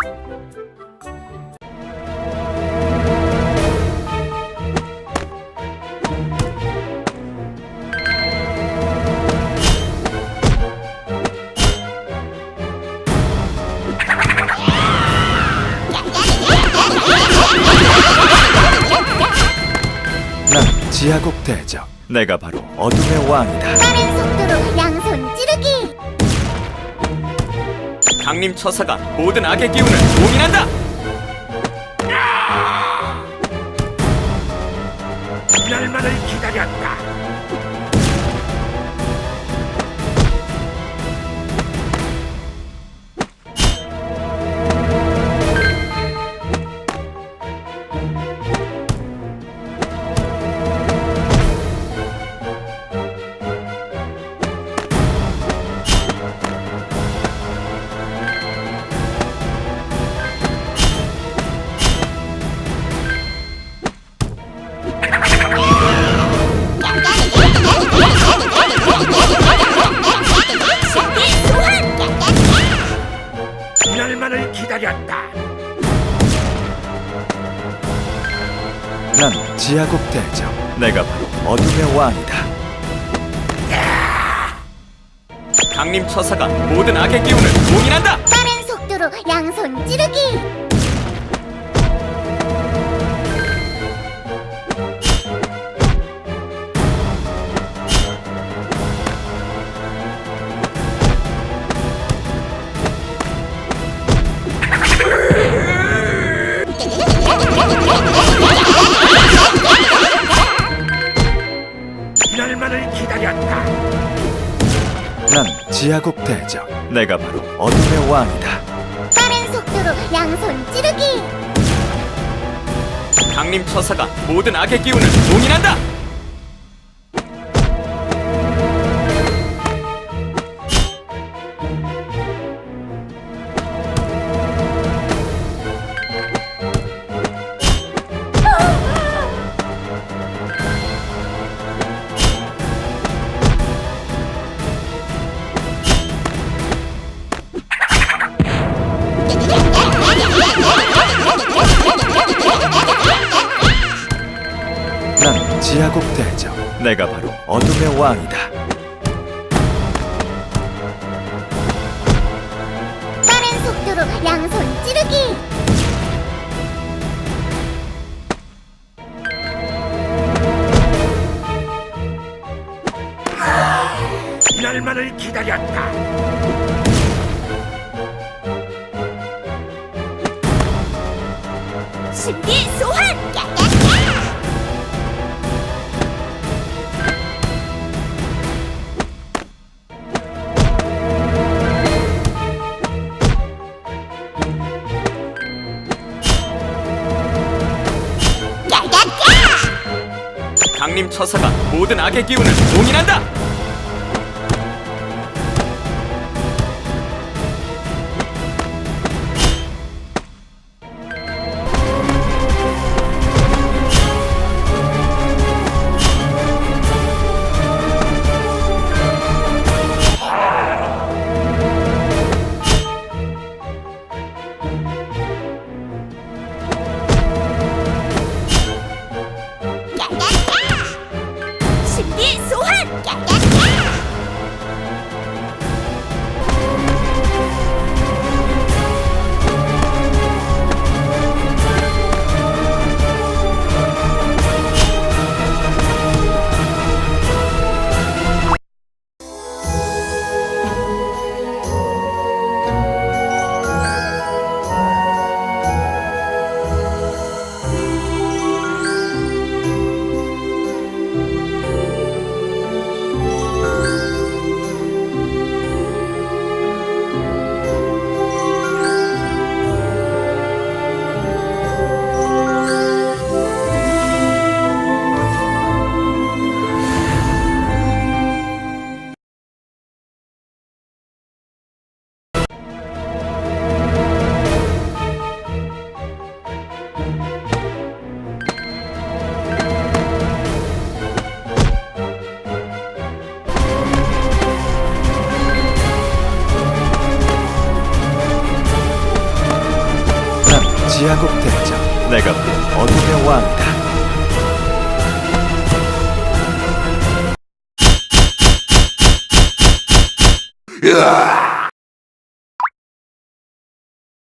난 지하국 대적. 내가 바로 어둠의 왕이다. 빠른 속도로 양 강림 처사가 모든 악의 기운을 봉인한다. 날만을 기다렸다. 난 지하국 대적. 내가 바로 어둠의 왕이다. 강림 처사가 모든 악의 기운을 봉인한다. 빠른 속도로 양손 찌르기 지하국 대적. 내가 바로 어둠의 왕이다. 빠른 속도로 양손 찌르기 강림 처사가 모든 악의 기운을 봉인한다. 난 지하국 대적. 내가 바로 어둠의 왕이다. 빠른 속도로 양손 찌르기 날만을 기다렸다. 신비 소환 강림 처사가 모든 악의 기운을 봉인한다. 지하국 대장 내가 바로 어둠의 왕이다 으아!